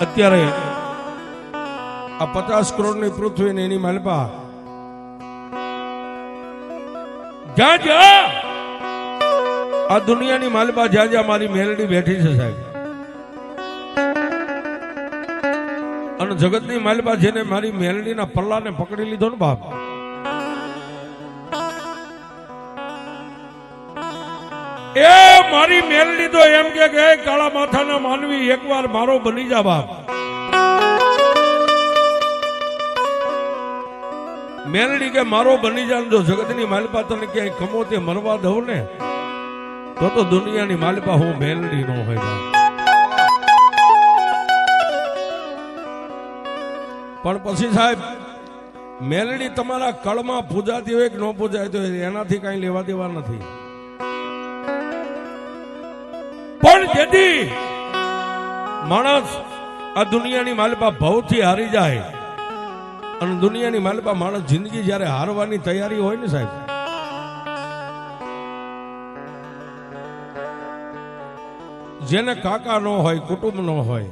અત્યારે આ પચાસ કરોડની પૃથ્વી ને એની માલપા. જ્યાં જ્યાં આ દુનિયાની માલપા જ્યાં જ્યાં મારી મેલડી બેઠી છે સાહેબ. અને જગતની માલપા જેને મારી મેલડીના પલ્લાને પકડી લીધો ને બાપ. મારી મેલ તો એમ કે કાળા માથાના માનવી, એકવાર મારો બની જા બાપ. મેલડી કે, મારો બની જા જો જગતની માલપા ને ક્યાંય કમોતે મરવા દઉં ને, તો તો દુનિયાની માલપા હું મેલડી નો હોય પણ પછી સાહેબ, મેલડી તમારા કળમાં પૂજાતી હોય કે ન પૂજાતી હોય એનાથી કઈ લેવા દેવા નથી. પણ જેથી માણસ આ દુનિયાની માલપા ભવથી હારી જાય અને દુનિયાની માલપા માણસ જિંદગી જ્યારે હારવાની તૈયારી હોય ને સાહેબ? જેને કાકા નો હોય, કુટુંબ નો હોય,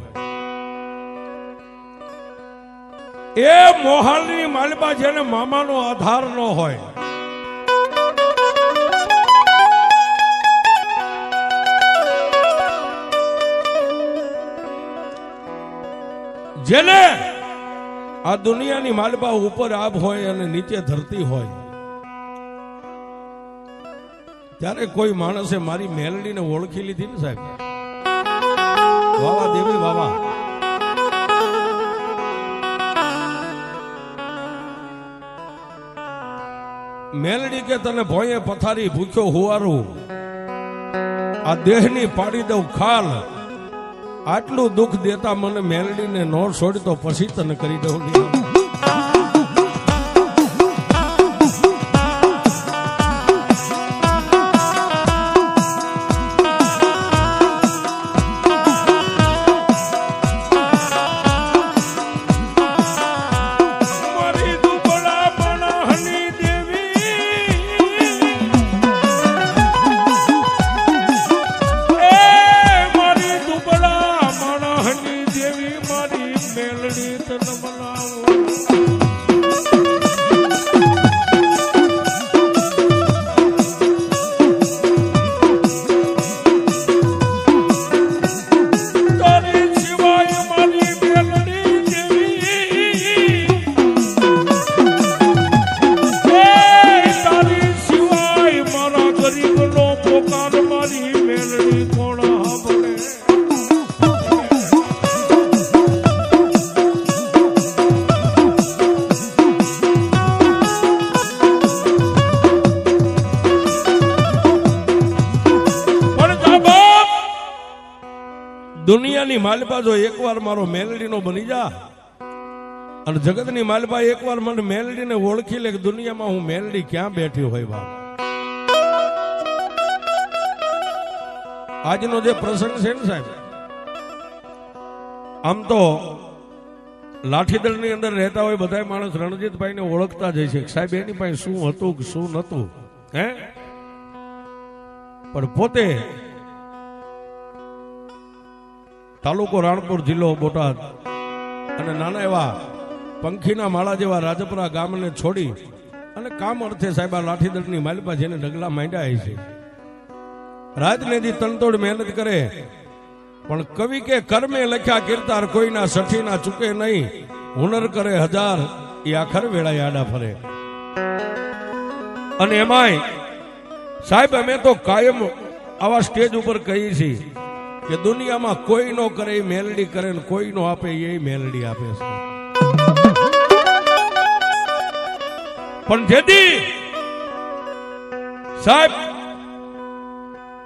એ મોહાલની માલપા જેને મામાનો આધાર ન હોય જેને આ દુનિયાની માલપા ઉપર આભ હોય અને નીચે ધરતી હોય. ત્યારે કોઈ માણસે મારી મેલડીને ઓળખી લીધી ને સાહેબ? વાવા દેવી, વાવા. મેલડી કે તને ભોંયે પથારી ભૂખ્યો હુવારું? આ દેહની પાડી દઉં ખાલ. આટલું દુઃખ દેતા મને મેલડીને નો છોડી તો પછી તને કરી દઉં દુનિયાની માલપા જો એકવાર મારો મેલડીનો બની જા. અને જગતની માલપા એકવાર મને મેલડીને ઓળખી લે કે દુનિયામાં હું મેલડી ક્યાં બેઠી હોય બાપ. આજનો જે પ્રસંગ છે ને સાહેબ, આમ તો લાઠીદળની અંદર રહેતા હોય બધા માણસ રણજીતભાઈને ઓળખતા જાય છે. સાહેબ, એની પાસે શું હતું કે શું નતું હે? પણ પોતે તાલુકો રાણપુર જિલ્લો બોટાદ. અને નાના એવા પંખીના માળા જેવા રાજપુરા ગામને છોડી અને કામ અર્થે સાહેબ આ લાઠીદળની માલપા જેને ડગલા માંડ્યા છે. રાજનેદી તનતોડ મહેનત કરે, પણ કવિ કે કર્મે લખ્યા કીર્તાર કોઈના સઠીના ચૂકે નહીં. હુનર કરે હજાર, એ આખર વેળાએ આડા ફરે. અને એમાંય સાહેબ, અમે તો કાયમ આવા સ્ટેજ ઉપર કહીએ છીએ. કે દુનિયામાં કોઈ નો કરે મેલડી કરે કોઈ નો આપે એ મેલડી આપે છે. પણ જેથી સાહેબ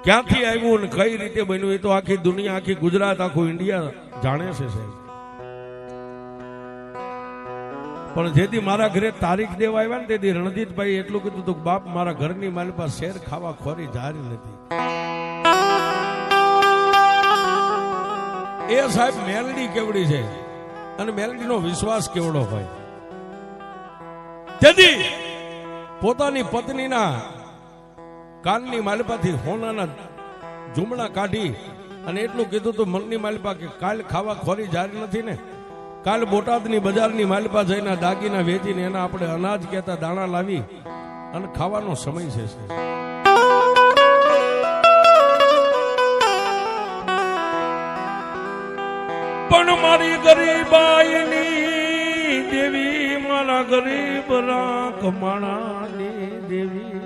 ક્યાંથી આવ્યું ને કઈ રીતે બન્યું એ તો આખી દુનિયા, આખી ગુજરાત, આખું ઇન્ડિયા જાણે છે સાહેબ. પણ જેથી મારા ઘરે તારીખ દેવા આવ્યા ને તેથી રણજીતભાઈ એટલું કીધું હતું બાપ મારા ઘરની મારી પાસે શેર ખાવા ખોરી જારી નથી. એ સાહેબ મેલડી કેવડી છે? અને મેલડીનો વિશ્વાસ કેવડો હોય? તેથી પોતાની પત્નીના કાનની માલપાથી હોનાના ઝુમડા કાઢી અને એટલું કીધું તું, મનની માલિપા કે કાલ ખાવા ખોરી જારી નથી ને? કાલ બોટાદની બજારની માલિપા જઈને દાગીના વેચીને એના આપણે અનાજ કહેતા દાણા લાવી અને ખાવાનો સમય છે પણ મારી ગરીબાઈની દેવી, મારા ગરીબ રાખ માણાની દેવી.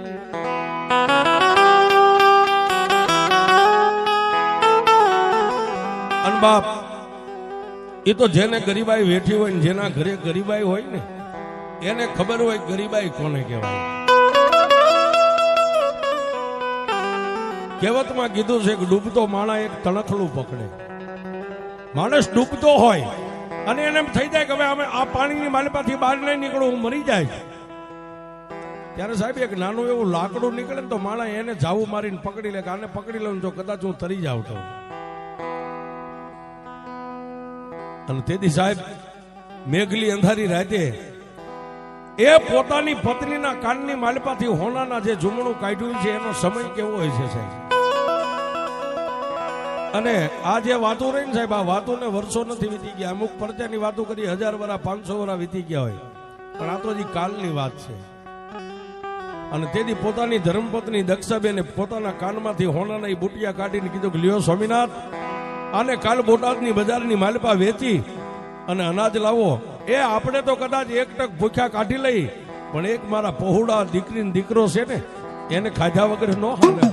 અન બાપ, એ તો જેને ગરીબાઈ વેઠી હોય ને જેના ઘરે ગરીબાઈ હોય ને, એને ખબર હોય ગરીબાઈ કોને કહેવાય. કહેવતમાં કીધું છે કે ડૂબતો માણા એક તણખલું પકડે. માણસ ડૂબતો હોય અને એને એમ થઈ જાય કે હવે અમે આ પાણીની માલિપાથી બહાર નહીં નીકળું, હું મરી જાય. ત્યારે સાહેબ એક નાનું એવું લાકડું નીકળે ને તો માણસ એને જાવું મારીને પકડી લે કે આને પકડી લઉં જો કદાચ હું તરી જાઉં તો. અને તેથી સાહેબ મેઘલી અંધારી રાતે એ પોતાની પત્નીના કાનની માલપાથી હોનાના જે ઝુમણું કાઢ્યું છે, એનો સમય કેવો હોય છે સાહેબ? અને આ જે વાતો રહી ને સાહેબ, આ વાતો ને વર્ષો નથી વીતી ગયા. અમુક પરચાની વાતો કરી, હજાર વરા, પાંચસો વરા વીતી ગયા હોય. પણ આ તો હજી કાલની વાત છે. અને તેથી પોતાની ધર્મપત્ની દક્ષાબેને પોતાના કાનમાંથી હોનાના બુટિયા કાઢીને કીધું કે, લ્યો સ્વામિનાથ, આને કાલ બોટાદની બજારની માલપા વેચી અને અનાજ લાવો. એ આપણે તો કદાચ એક ટક ભૂખ્યા કાઢી લઈ, પણ એક મારા પહોળા દીકરી ને દીકરો છે ને, એને ખાધા વગર ન હાલે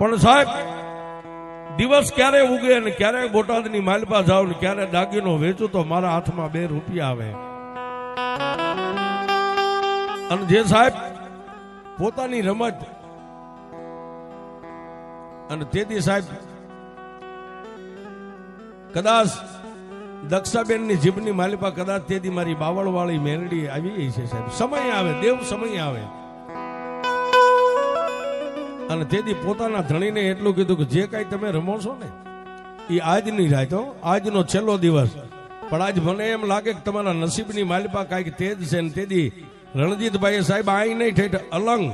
પણ સાહેબ, દિવસ ક્યારે ઉગે ને ક્યારે બોટાદની માલપા જાવ ને ક્યારે દાગીનો વેચું તો મારા હાથમાં બે રૂપિયા આવે. અને જે સાહેબ, પોતાની રમત અને તેથી સાહેબ, કદાચ દક્ષાબેનની જીભની માલિપા કદાચ તેથી મારી બાવળવાળી મેરડી આવી ગઈ છે સાહેબ. સમય આવે, દેવ સમય આવે. અને તેથી પોતાના ધણીને એટલું કીધું કે જે કાંઈ તમે રમો છો ને, એ આજની રાત આજનો છેલ્લો દિવસ. પણ આજ મને એમ લાગે કે તમારા નસીબની માલિપા કાંઈક તેજ છે ને તેથી રણજીતભાઈ સાહેબ આઈ નહીં ઠેઠ, અલંગ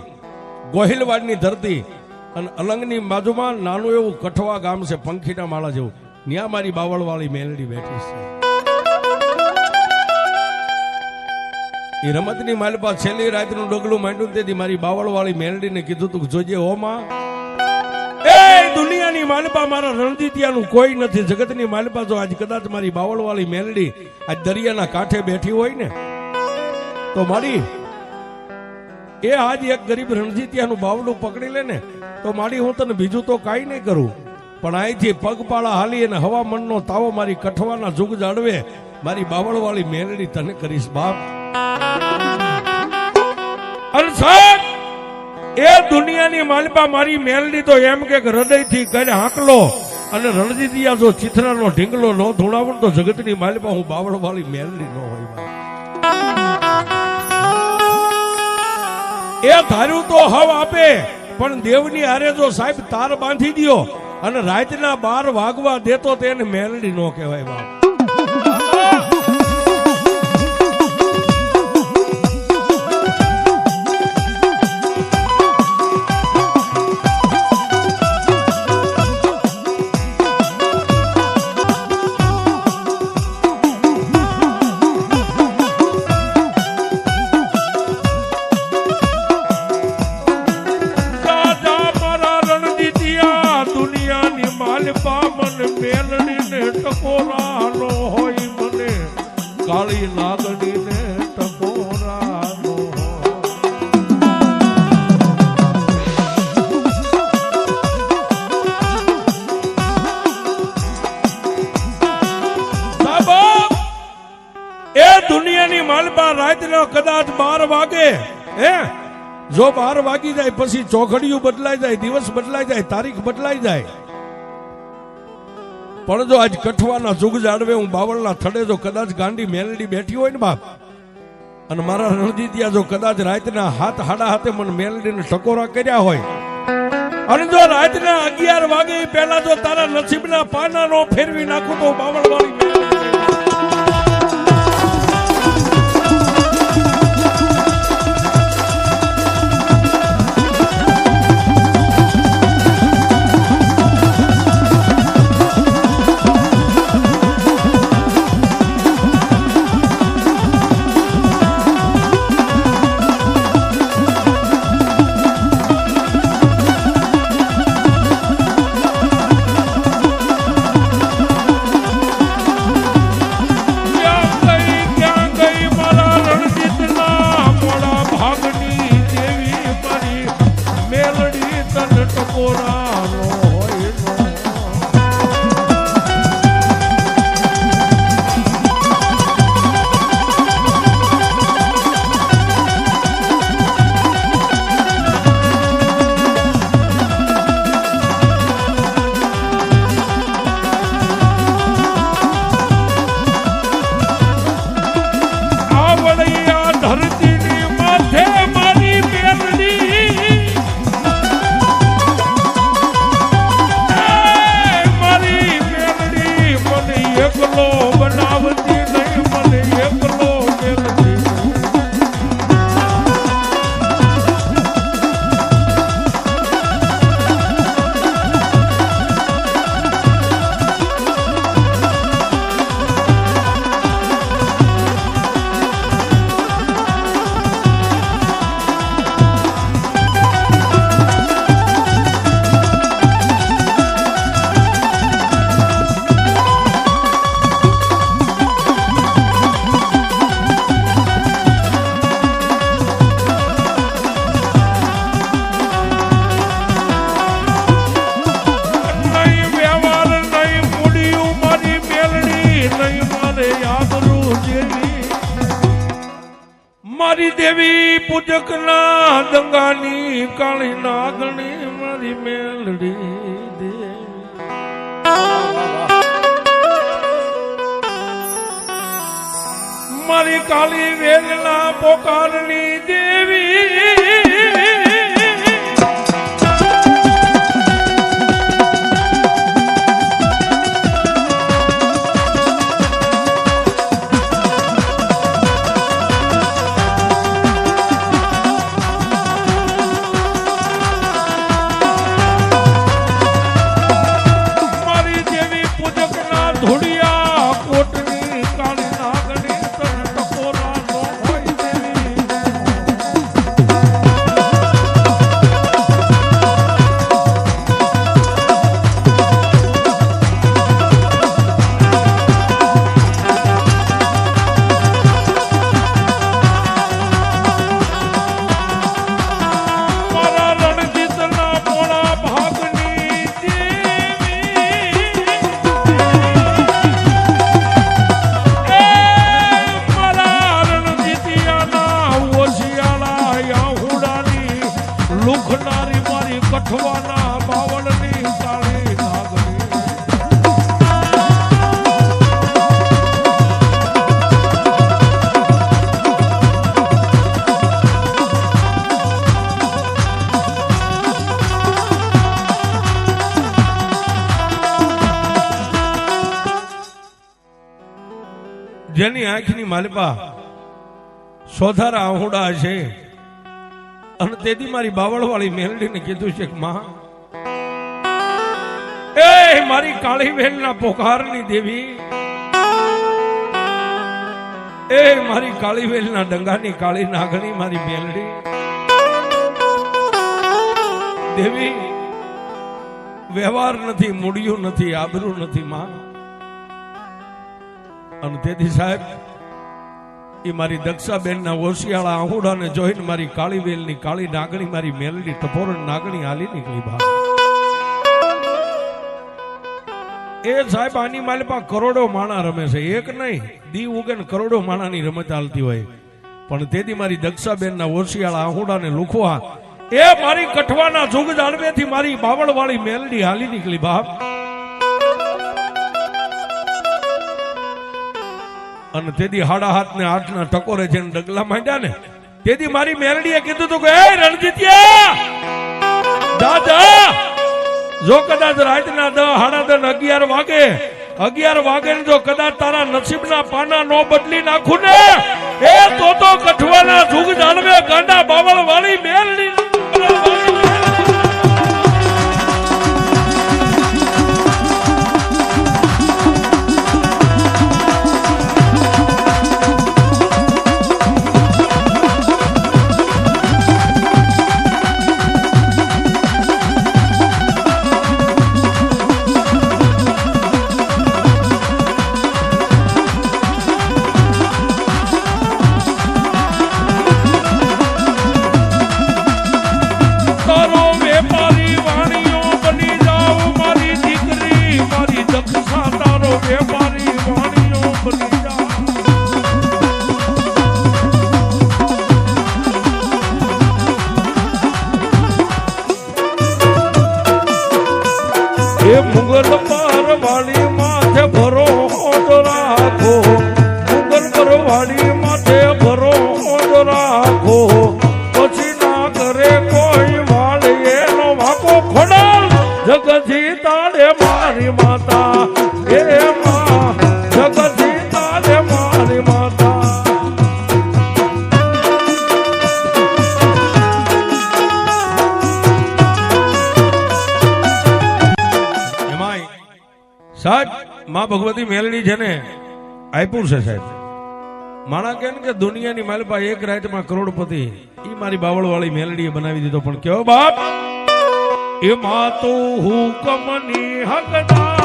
ગોહિલવાડની ધરતી અને અલંગની બાજુમાં નાનું એવું કઠવા ગામ છે, પંખીના માળા જેવું. ત્યાં મારી બાવળવાળી મેલડી બેઠી છે. એ રમતની માલપા છેલ્લી રાતનું ડગલું માંડ્યું ને તેથી મારી બાવળવાળી મેલડીને કીધું તું જોજે એ દુનિયાની માલપા મારા રણજીતિયાનું કોઈ નથી. જગતની માલપા જો આજ કદાચ મારી બાવળવાળી મેલડી આજ દરિયાના કાંઠે બેઠી હોય ને, તો મારી એ આજ એક ગરીબ રણજીતિયાનું બાવડું પકડી લે ને, તો મારી હું તને બીજું તો કાંઈ નહીં કરું. પણ અહીંથી પગપાળા હાલી અને હવામાનનો તાવો મારી કઠવાના જુગ જાળવે. મારી બાવળવાળી મેલડી તને કરીશ બાપ. સાહેબ, એ દુનિયાની માલપા મારી મેલડી તો એમ કે હૃદયથી કરે હાંકલો અને રણજીતિયા જો ચિત્રાનો ઢીંગલો ન ધોળાવું તો જગતની માલપા હું બાવળ વાળી મેલડી ન હોય એ ધાર્યું તો હવ આપે, પણ દેવની હારે જો સાહેબ તાર બાંધી દ્યો અને રાતના બાર વાગવા દેતો તેને મેલડી નો કહેવાય બાપ. માલપા મેલડી ને ટકોરાનો હોય મને. કાળી લાગણીને ટકોરાનો એ દુનિયાની માલપા રાતના કદાચ બાર વાગે, હે? જો બાર વાગી જાય, પછી ચોઘડિયું બદલાઈ જાય, દિવસ બદલાઈ જાય, તારીખ બદલાઈ જાય. પણ જો આજ કઠવાના જુગ જાડવે હું બાવળના થડે જો કદાચ ગાંડી મેલડી બેઠી હોય ને બાપ, અને મારા રણજીતિયા જો કદાચ રાતના હાથ હાડા હાથે મને મેલડીને ટકોરા કર્યા હોય, અને જો રાતના અગિયાર વાગે પહેલા જો તારા નસીબના પાના નો ફેરવી નાખું તો બાવળ વાળી પૂજક ના દંગાની કાળી નાગણી મારી મેલડી દે. મારી કાળી વેલના પોકારની દેવી જેની આંખની માલપા સોધારા આહુડા છે. અને તેથી મારી બાવળવાળી મેલડીને કીધું છે કે, માં એ મારી કાળી વેલના પોકારની દેવી. એ મારી કાળી વેલના ડંગાની કાળી નાગણી મારી બેલડી દેવી, વ્યવહાર નથી, મૂડ્યું નથી, આબરૂ નથી માં અને તેથી સાહેબ, એ મારી દક્ષાબેન ના ઓશિયાળા આહુડાને જોઈને મારી કાળી વેલની કાળી નાગણી, મારી મેલડી ટપોરણ નાગણી હાલી નીકળી બહાર. એ સાહેબ, આની માલિપા કરોડો માણા રમે છે. એક નહીં, દી ઉગે ને કરોડો માણાની રમત હાલતી હોય. પણ તેથી મારી દક્ષાબેનના ઓશિયાળા આહુડાને લુખવા, એ મારી કઠવાના જુગ જાળવેથી મારી બાવળવાળી મેલડી હાલી નીકળી, બાપ. અને તેથી હાડા હાથ ને આઠ ના ટકોરે જેને ડગલા માંડ્યા ને, તેથી મારી મેલડીએ કીધું તું કે રણજીતિયા જા જા કદાચ રાતના દ હાડા દન અગિયાર વાગે અગિયાર વાગે ને જો કદાચ તારા નસીબના પાના નો બદલી નાખું ને, એ તો તો કઠવાના જુગ જાણવે ગાંડા બાવળ વાળી મેલડી સાહેબ, માં ભગવતી મેલડી છે ને, આપ્યું છે સાહેબ. માણા કે કે દુનિયાની માલપા એક રાતમાં કરોડપતિ એ મારી બાવળ વાળી મેલડીએ બનાવી દીધો. પણ કેવો બાપ? એ માં તો હુકમની હકદાર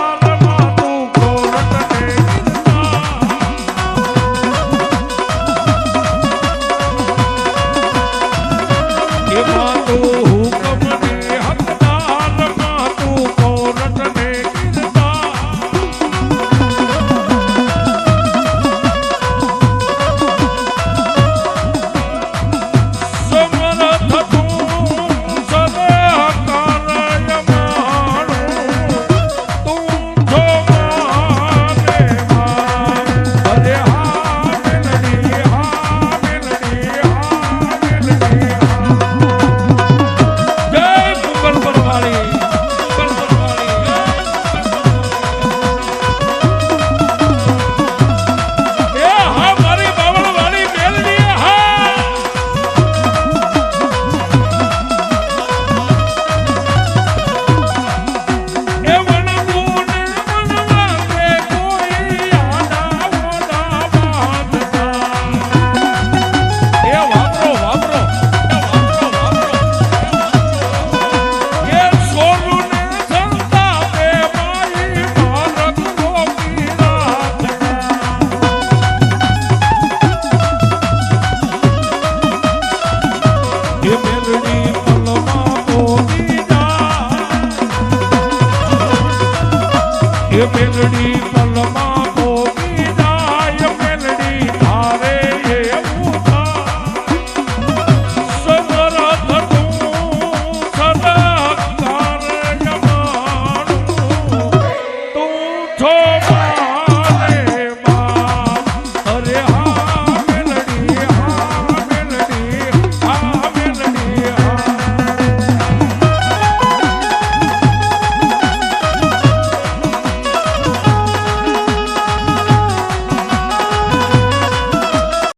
Eu perdi